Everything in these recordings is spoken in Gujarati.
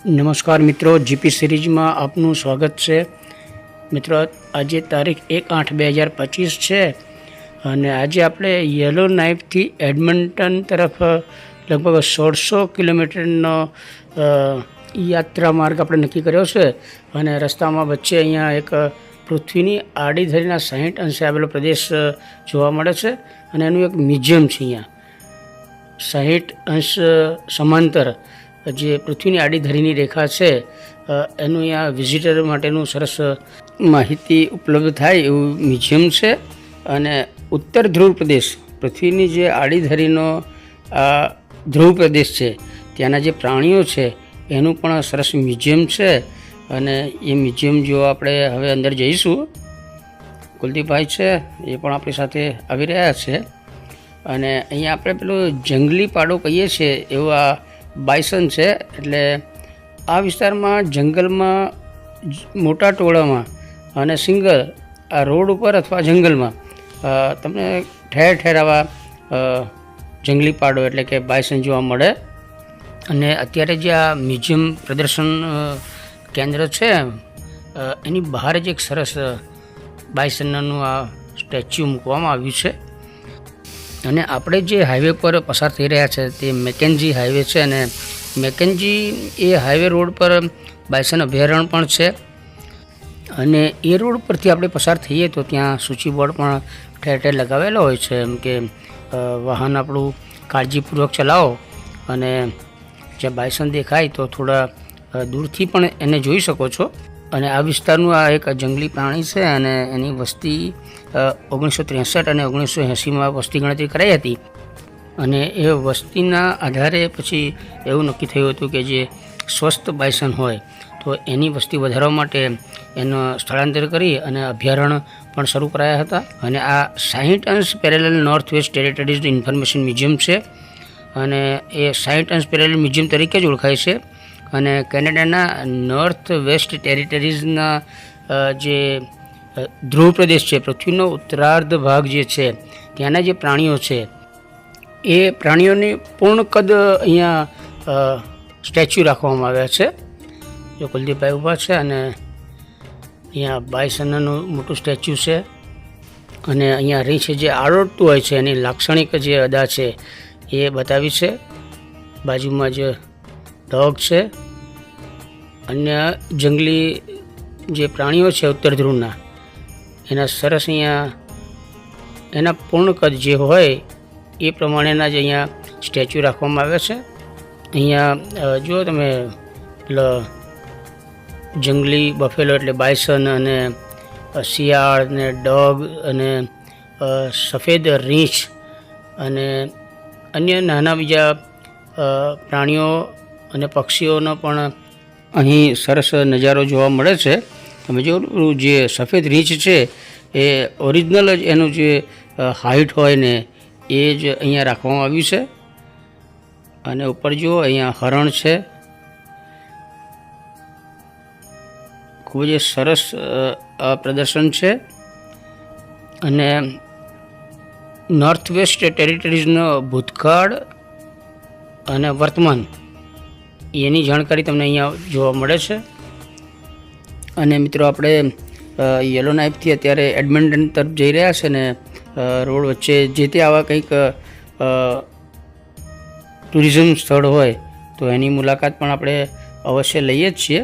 નમસ્કાર મિત્રો, જીપી સિરીઝમાં આપનું સ્વાગત છે. મિત્રો, આજે તારીખ એક આઠ બે હજાર પચીસ છે અને આજે આપણે યલો નાઇફથી એડમન્ટન તરફ લગભગ સોળસો કિલોમીટરનો યાત્રા માર્ગ આપણે નક્કી કર્યો છે અને રસ્તામાં વચ્ચે અહીંયા એક પૃથ્વીની આડી ધરીના સાહીઠ અંશે આવેલો પ્રદેશ જોવા મળે છે અને એનું એક મ્યુઝિયમ છે અહીંયા. સાહીઠ અંશ સમાંતર. જે પૃથ્વીની આડી ધરીની રેખા છે એનું અહીંયા વિઝિટર માટેનું સરસ માહિતી ઉપલબ્ધ થાય એવું મ્યુઝિયમ છે. અને ઉત્તર ધ્રુવ પ્રદેશ, પૃથ્વીની જે આડી ધરીનો આ ધ્રુવ પ્રદેશ છે, ત્યાંના જે પ્રાણીઓ છે, એનું પણ સરસ મ્યુઝિયમ છે. અને એ મ્યુઝિયમ જો આપણે હવે અંદર જઈશું, કુલદીપભાઈ છે, એ પણ આપણી સાથે આવી રહ્યા છે. અને અહીંયા આપણે પેલું જંગલી પાડો કહીએ છીએ, એવું બાયસન છે, એટલે આ વિસ્તારમાં જંગલમાં મોટા ટોળામાં અને સિંગલ આ રોડ ઉપર અથવા જંગલમાં તમને ઠેર ઠેર આવા જંગલી પાડો એટલે કે બાયસન જોવા મળે. અને અત્યારે જે આ મ્યુઝિયમ પ્રદર્શન કેન્દ્ર છે એની બહાર જ એક સરસ બાયસનનું આ સ્ટેચ્યુ મૂકવામાં આવ્યું છે. અને આપણે જે હાઈવે પર પસાર થઈ રહ્યા છે તે મેકેન્જી હાઈવે છે અને મેકેન્જી એ હાઈવે રોડ પર બાયસન અભયારણ્ય પણ છે. અને એ રોડ પરથી આપણે પસાર થઈએ તો ત્યાં સૂચિબોર્ડ પણ ઠેર ઠેર લગાવેલો હોય છે. એમ કે વાહન આપણું કાળજીપૂર્વક ચલાવો અને જ્યાં બાયસન દેખાય તો થોડા દૂરથી પણ એને જોઈ શકો છો. અને આ વિસ્તારનું આ એક જંગલી પ્રાણી છે અને એની વસ્તી ઓગણીસો ત્રેસઠ અને ઓગણીસો એંસીમાં વસ્તી ગણતરી કરાઈ હતી. અને એ વસ્તીના આધારે પછી એવું નક્કી થયું હતું કે જે સ્વસ્થ બાયસન હોય તો એની વસ્તી વધારવા માટે એનો સ્થળાંતર કરી અને અભયારણ્ય પણ શરૂ કરાયા હતા. અને આ સાહીઠ અંશ parallel North West Territories information museum છે. અને એ સાહીઠ અંશ પેરેલલ મ્યુઝિયમ તરીકે જ ઓળખાય છે. અને કેનેડાના નોર્થ વેસ્ટ ટેરિટરીઝના જે ધ્રુવ પ્રદેશ છે, પૃથ્વીનો ઉત્તરાર્ધ ભાગ જે છે, ત્યાંના જે પ્રાણીઓ છે, એ પ્રાણીઓની પૂર્ણ કદ અહીંયા સ્ટેચ્યુ રાખવામાં આવ્યા છે. જો કુલદીપભાઈ ઊભા છે અને અહીંયા બાયસનનું મોટું સ્ટેચ્યુ છે અને અહીંયા રીંછ જે આરોડતું હોય છે, એની લાક્ષણિક જે અદા છે, એ બતાવી છે. બાજુમાં જ ડોગ છે, અન્ય જંગલી જે પ્રાણીઓ છે ઉત્તર ધ્રુવના, એના સરસ અહીંયા, એના પૂર્ણ કદ જે હોય, એ પ્રમાણેના જ અહીંયા સ્ટેચ્યુ રાખવામાં આવે છે. અહીંયા જો તમે જંગલી બફેલો એટલે બાયસન અને શિયાળ ને ડોગ અને સફેદ રીંછ અને અન્ય નાના બીજા પ્રાણીઓ અને પક્ષીઓનો પણ અહીં સરસ નજારો જોવા મળે છે. તમે જો જે સફેદ રીંછ છે, એ ઓરિજિનલ જ એનું જે હાઇટ હોય ને, એ જ અહીંયા રાખવામાં આવ્યું છે. અને ઉપર જુઓ, અહીંયા હરણ છે. ખૂબ જ સરસ પ્રદર્શન છે. અને નોર્થ વેસ્ટ ટેરિટરીઝનો ભૂતકાળ અને વર્તમાન. એની જાણકારી તમને અહીંયા જોવા મળે છે. અને મિત્રો આપણે યલો નાઇફથી અત્યારે એડમિન્ટન તરફ જઈ રહ્યા છે ને રોડ વચ્ચે જે તે આવા કંઈક ટુરિઝમ સ્થળ હોય, તો એની મુલાકાત પણ આપણે અવશ્ય લઈએ જ છીએ.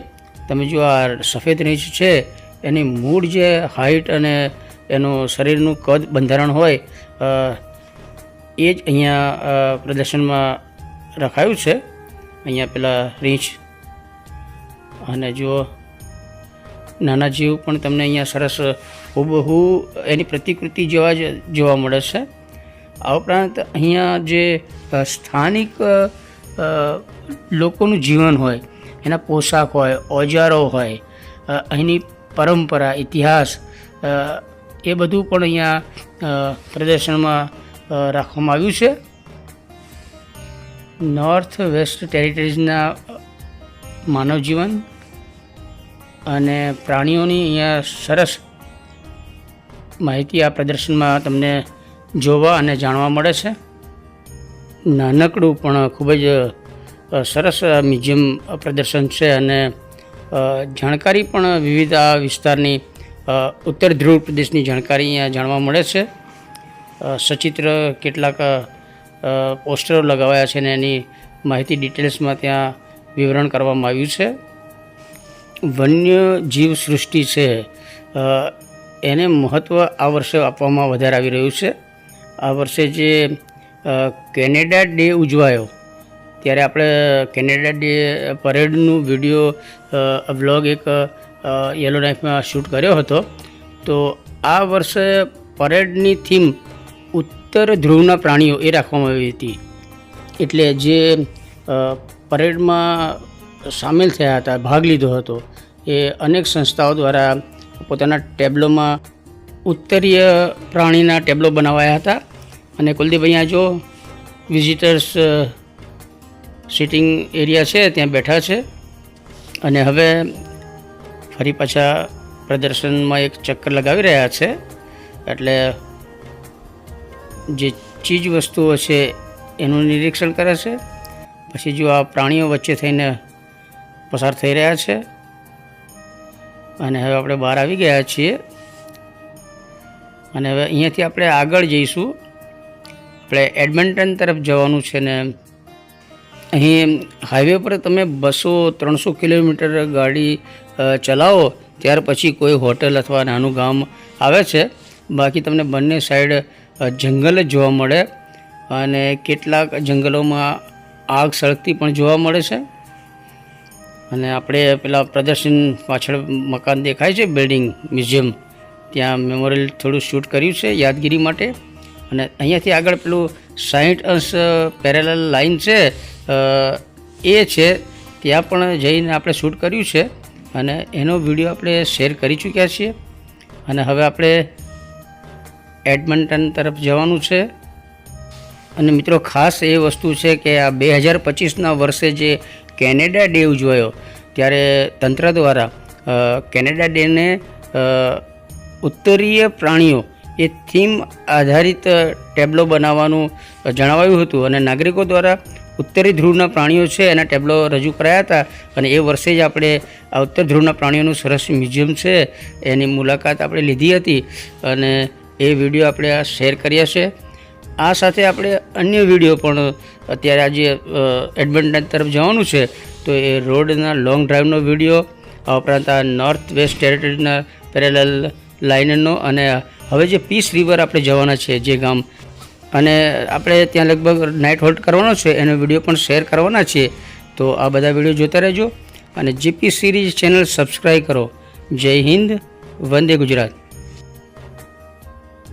તમે જો આ સફેદ રીંછ છે, એની મૂળ જે હાઇટ અને એનું શરીરનું કદ બંધારણ હોય એ જ અહીંયા પ્રદર્શનમાં રખાયું છે. અહીંયા પેલા રીંછ. અને જુઓ, નાના જીવ પણ તમને અહીંયા સરસ હુબહુ એની પ્રતિકૃતિ જેવા જ જોવા મળે છે. આ ઉપરાંત અહીંયા જે સ્થાનિક લોકોનું જીવન હોય, એના પોશાક હોય, ઓજારો હોય અહીંની પરંપરા, ઇતિહાસ એ બધું પણ અહીંયા પ્રદર્શનમાં રાખવામાં આવ્યું છે. નોર્થ વેસ્ટ ટેરિટરીઝના માનવજીવન અને પ્રાણીઓની અહીંયા સરસ માહિતી આ પ્રદર્શનમાં તમને જોવા અને જાણવા મળે છે. નાનકડું પણ ખૂબ જ સરસ મ્યુઝિયમ પ્રદર્શન છે અને જાણકારી પણ વિવિધ આ વિસ્તારની ઉત્તર ધ્રુવ પ્રદેશની જાણકારી અહીંયા જાણવા મળે છે. સચિત્ર કેટલાક પોસ્ટરો લગાવ્યા છે અને એની માહિતી ડિટેલ્સમાં ત્યાં વિવરણ કરવામાં આવ્યું છે. વન્ય જીવ સૃષ્ટિ છે એને મહત્ત્વ આ વર્ષે આપવામાં વધારે આવી રહ્યું છે. આ વર્ષે જે કેનેડા ડે ઉજવાયો, ત્યારે આપણે કેનેડા ડે પરેડનું વીડિયો વ્લોગ એક યલો નાઇફમાં શૂટ કર્યો હતો. તો આ વર્ષે પરેડની થીમ ઉત્તર ધ્રુવના પ્રાણીઓ એ રાખવામાં આવી હતી. એટલે જે પરેડમાં સામેલ થયા હતા, ભાગ લીધો હતો, એ અનેક સંસ્થાઓ દ્વારા પોતાના ટેબ્લોમાં ઉત્તરીય પ્રાણીના ટેબ્લો બનાવાયા હતા. અને કુલદીપભાઈ અહીંયા જો વિઝિટર્સ સિટિંગ એરિયા છે, ત્યાં બેઠા છે. અને હવે ફરી પાછા પ્રદર્શનમાં એક ચક્કર લગાવી રહ્યા છે. એટલે જે ચીજ વસ્તુઓ છે એનું નિરીક્ષણ કરે છે. પછી જો આ પ્રાણીઓ વચ્ચે થઈને પસાર થઈ રહ્યા છે અને હવે આપણે બહાર આવી ગયા છીએ અને હવે અહીંયાથી આપણે આગળ જઈશું. આપણે એડમિન્ટન તરફ જવાનું છે ને અહીં હાઈવે પર તમે બસો ત્રણસો કિલોમીટર ગાડી ચલાવો ત્યાર પછી કોઈ હોટલ અથવા નાનું ગામ આવે છે. બાકી તમને બંને સાઈડ જંગલ જ જોવા મળે અને કેટલાક જંગલોમાં આગ સળગતી પણ જોવા મળે છે. અને આપણે પેલા પ્રદર્શન પાછળ મકાન દેખાય છે બિલ્ડિંગ મ્યુઝિયમ ત્યાં મેમોરિયલ થોડું શૂટ કર્યું છે, યાદગીરી માટે. અને અહીંયાથી આગળ પેલું સાહીઠ અંશ પેરેલલ લાઈન છે એ છે, ત્યાં પણ જઈને આપણે શૂટ કર્યું છે. અને એનો વીડિયો આપણે શેર કરી ચૂક્યા છીએ. અને હવે આપણે એડમન્ટન તરફ જવાનું છે. અને મિત્રો ખાસ એ વસ્તુ છે કે આ બે હજાર પચીસના વર્ષે જે કેનેડા ડે ઉજવાયો ત્યારે તંત્ર દ્વારા કેનેડા ડેને ઉત્તરીય પ્રાણીઓ એ થીમ આધારિત ટેબ્લો બનાવવાનું જણાવાયું હતું. અને નાગરિકો દ્વારા ઉત્તરી ધ્રુવના પ્રાણીઓ છે એના ટેબ્લો રજૂ કરાયા હતા. અને એ વર્ષે જ આપણે આ ઉત્તર ધ્રુવના પ્રાણીઓનું સરસ મ્યુઝિયમ છે, એની મુલાકાત આપણે લીધી હતી. અને એ વીડિયો આપણે આ શેર કર્યા છે આ સાથે આપણે અન્ય વીડિયો પણ અત્યારે આજે એડમિન્ટન તરફ જવાનું છે. તો એ રોડના લોંગ ડ્રાઈવનો વીડિયો, આ ઉપરાંત આ નોર્થ વેસ્ટ ટેરેટરીના પેરેલલ લાઇનનો અને હવે જે પીસ રિવર આપણે જવાના છે જે ગામ. અને આપણે ત્યાં લગભગ નાઇટ હોલ્ટ કરવાનો છે, એનો વીડિયો પણ શેર કરવાના છીએ તો આ બધા વીડિયો જોતા રહેજો. અને જીપી સિરીઝ ચેનલ સબસ્ક્રાઈબ કરો. જય હિન્દ, વંદે ગુજરાત.